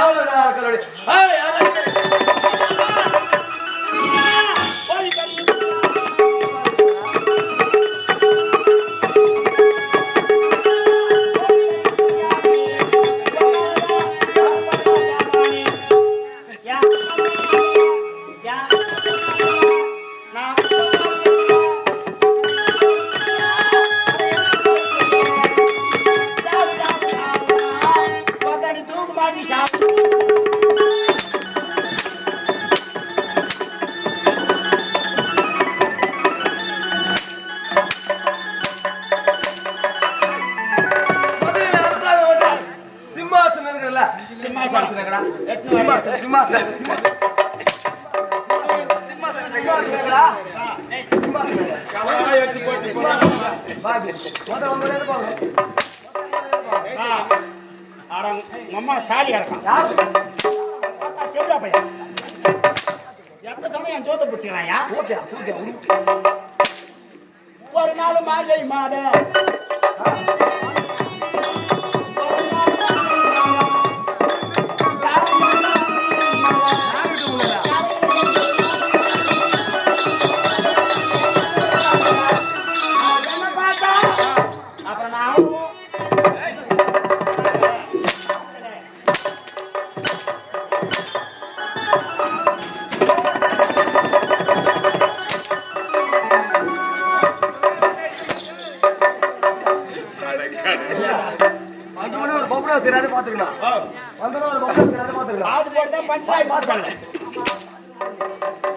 வரைக்கும் வரக்கூடிய சிம்மாசனம் இருக்குல்ல? சிம்மாசனம். சிம்மாசனம், சிம்மாசனம், சிம்மாசனம். சிம்மாசனம் இருக்குடா. சிம்மாசனம் இருக்கு. வா இப்படி. முத வந்தோடனே அம்மா தாலி இறக்கம் யாரு? பார்த்தா பையன் எத்த சமயம் ஜோத்த பிடிச்சிக்கலாம்யா ஒரு நாள் மார்கழி மாதம் ஒரு பஞ்சாய்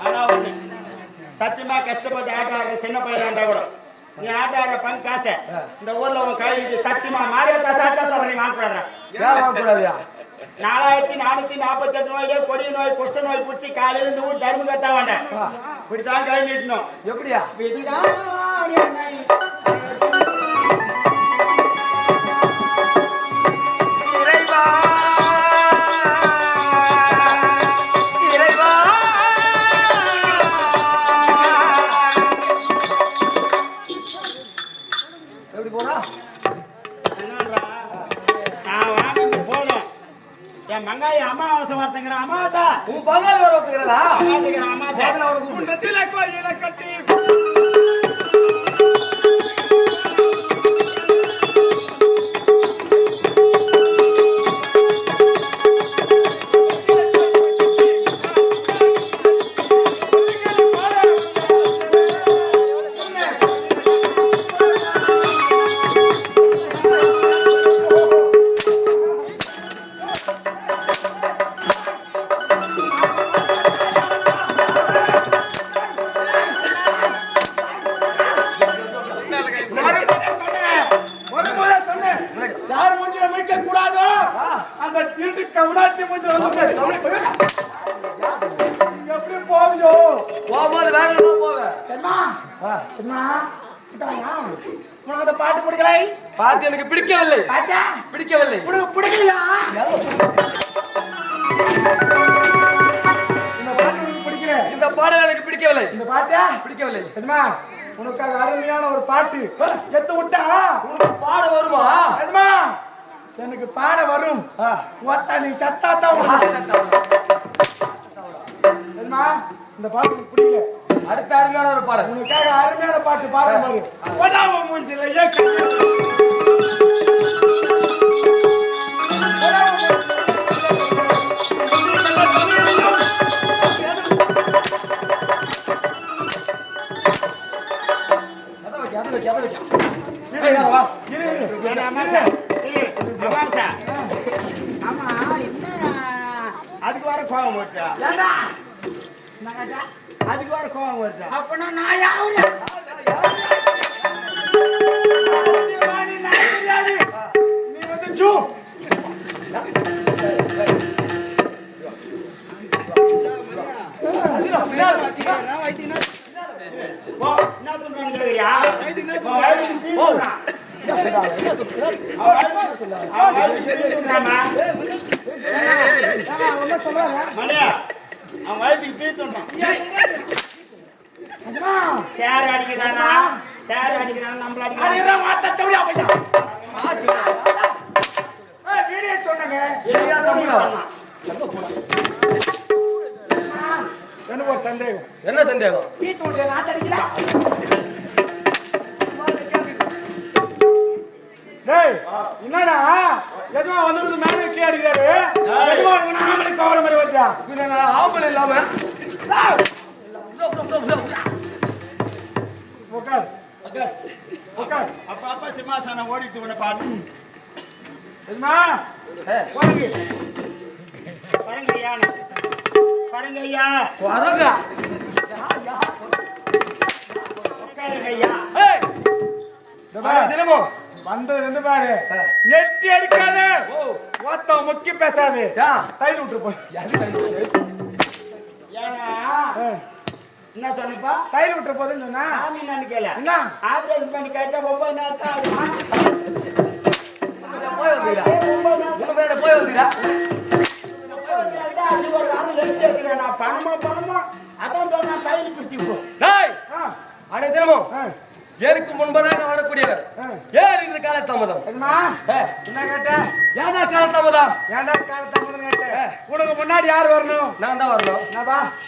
ஆனா ஒண்ணு சத்தியமா கஷ்டப்பட்டு ஆட்ட ஆடுற சின்ன பையன் இருந்தா கூட நீ ஆட்ட ஆடுற பங்கு காசை இந்த ஊர்ல உன் கையிலுக்கு சத்தியமா மாரியாத்தா சாச்சா சார் நீ ஏன் வாங்கக்கூடாதுயா? நாலாயிரத்தி நானூத்தி நாற்பத்தி எட்டு நோயிலே கொடிய நோய் குஷ்ட நோய் பிடிச்சி காலையில இந்த ஊர் தர்மம் கத்த வேண்டாம் இப்படித்தான் கை நீட்டணும். எப்படியா? விதிதான் போனா என்னன்றா, நான் வாங்கிட்டு போதும். என் மங்காய் அமாவாசை வார்த்தைங்கிற அமாவாசை. உன் பங்காளி வர ஒத்துக்கிறதா அமாவாசைங்கிற அமாவாசை. அவனை அவனை கூப்பிடு. வரும்போதே எப்படி போவியோ? போகும்போது வேகமா போவேன்? உனக்கு அந்த பாட்டு பிடிக்கலை? பாட்டு எனக்கு பிடிக்கவில்லை. பாட்டா? பிடிக்கவில்லை. உனக்கு பிடிக்கலையா? இந்த பாட்டு உனக்கு பிடிக்கல. இந்த பாடல் எனக்கு பிடிக்கவில்லை. இந்த பாட்டா? பிடிக்கவில்லை. தெரியுமா உனக்காக அருமையான ஒரு பாட்டு. எத்து விட்டா? உனக்கு பாட வருமா? தெரியுமா எனக்கு பாட வரும். ஒத்தா நீ சத்தா தான் இந்த பாட்டு பிடிக்கல. அடுத்த அருமையான ஒரு பாடல். உனக்காக அருமையான பாட்டு பாடுற மாதிரி. மூஞ்சில. இரு. இரு, ஆமா, என்ன அதுக்கு வர கோபம் வருதா? அதுக்கு வர கோபம் வருதா? அப்பனா நான் நீ வந்து ஜூ என்ன கேக்குறியா? அவன் வயித்துக்கு- அவன் வயித்துக்கு பீ துன்றான்மா. மணியா, அவன் வயித்துக்கு பீ துன்றான். சேர் அடிக்கிறானா சேர் அடிக்கிறானா நம்மள அடிக்கிறானா என்னைய சொன்னங்க என்னையா சொன்னீங்க? எனக்கு ஒரு சந்தேகம் என்ன சந்தேகம் வீட்டு விட்டு நாத்தடிக்கல என்னடா? எதுவா வந்து மேலே கீழே அடிக்கிறாரு? எதுவா இவன் ஆம்பளை கவர மாதிரி வருதா ஆம்பளை இல்லாம. உட்கார் உட்கார் அப்ப அப்ப சிம்மாசனம் ஓடிட்டு உன்னை பாரு எதுமா? பாருங்க பாருங்க ஐயா வரங்க உட்காருங்க ஐயா ஏய், இந்த பாரு, தினமும் இருந்து பாரு. நெட்டி அடிக்காத. ஓ. ஒத்த முக்கி பேசாது. தைல் விட்டு போ. என்ன சொன்னப்பா? தைல் விட்டு போதுன்னு சொன்னா. என்னன்னு கேள. என்ன? ஆபரேஷன் பண்ணி கேட்டா ஒன்பது நாள் தான் ஆகும். போய் வந்துடா பணமா பணமா. அதான் சொன்னா தையல் பிடிச்சி போ அடே தினமும் எனக்கு முன்பதாக வரக்கூடியவர். ஏன் இன்று கால தாமதம் என்ன கேட்ட ஏன்டா கால தாமதம் ஏன்டா காலத்தாமதம் கேட்ட ஆ. உனக்கு முன்னாடி யார் வரணும்? நான் தான் வரணும்.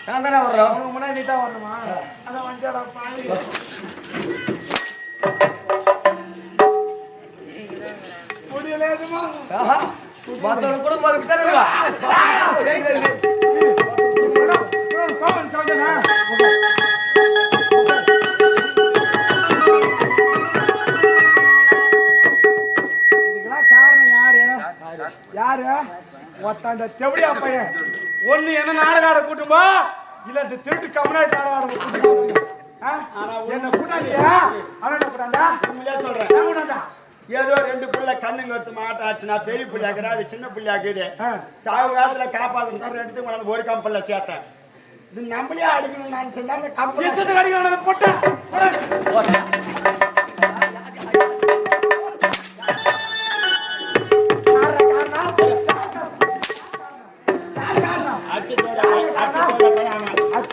நான் தானே வரணும். உனக்கு முன்னாடி நீ தான் வரணுமா? அதான் வந்தாடா பாவி முடியல கூட மாதிரி ஒருத்தன் அந்த தெவடியா பையன்? ஒண்ணு என்ன நாடகம் ஆட கூட்டுமா? இல்ல இந்த திருட்டு கமநாட்டு நாடகம் ஆட கூட்டுமா? என்ன கூட்டாளியா? அவன் என்ன கூட்டாண்டா? உண்மையிலே சொல்றேன். கூட்டாண்டா? ஏதோ ரெண்டு பிள்ளை கண்ணுங்க ஒருத்த நான் பெரிய பிள்ளையாக்குறேன் அது சின்ன பிள்ளையாக்குது. சாவு காலத்துல காப்பாத்தணும் தான் ரெண்டு கொண்டாந்து ஒரு கம்பல்ல சேர்த்தேன். இது நம்மளே அடிக்கணும் நான் செஞ்சா அந்த கம்பல் போட்டேன்.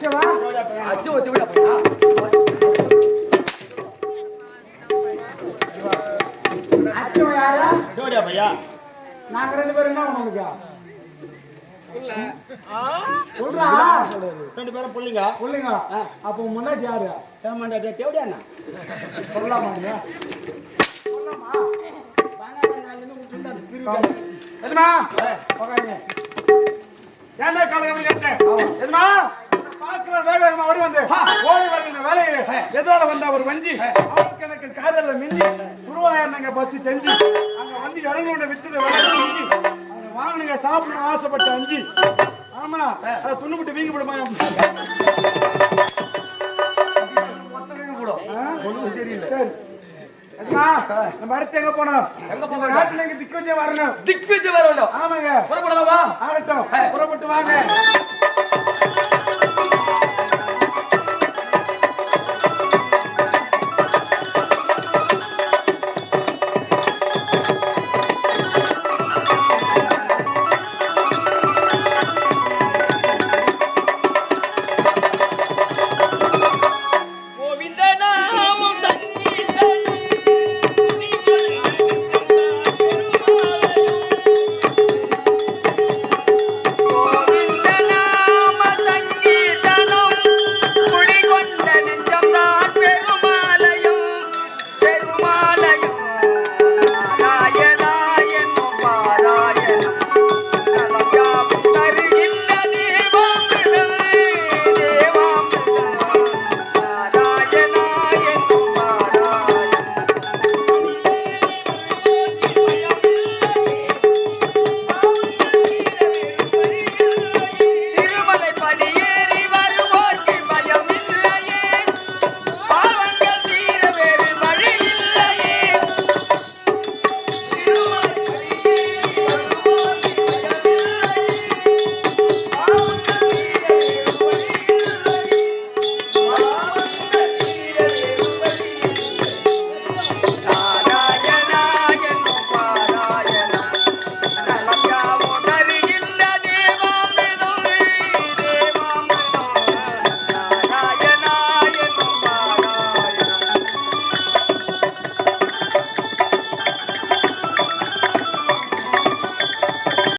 அச்சவா. அச்சு ஒத்தி விட போயா? அச்சவன் யாரா? ஜோடியா பையா? நாங்க ரெண்டு பேரும் என்ன உங்களுக்கு சொல்றா ரெண்டு பேரும் புள்ளிங்க சொல்லுங்க அப்போ முன்னாடி யாரு? ஏமாண்டா தேவடியா அண்ணா சொல்லலாமா பிரிவு எதுமா? ஏன்டா காலையில கேட்டேன்? எதுமா? வேக வேகமா ஓடி வந்து ஓடி வருகிற வேலையில. எதோட வந்தா ஒரு வஞ்சி? அவனுக்கு எனக்கு காதல்ல மிஞ்சி. குருவாயிருந்தாங்க பஸ் செஞ்சு. அங்க வந்து இறங்கணும் வித்துது மிஞ்சி. அவங்க வாங்கினுங்க சாப்பிடணும் ஆசைப்பட்ட அஞ்சு. ஆமா அதை துண்ணுபிட்டு வீங்கி போடும். சரி. எங்க போனோம்? நாட்டுல எங்க திக்கு வச்சே வரணும். திக் வச்சு வர வேண்டும் ஆமாங்க. புறப்படலாமா? ஆகட்டும். புறப்பட்டு வாங்க. না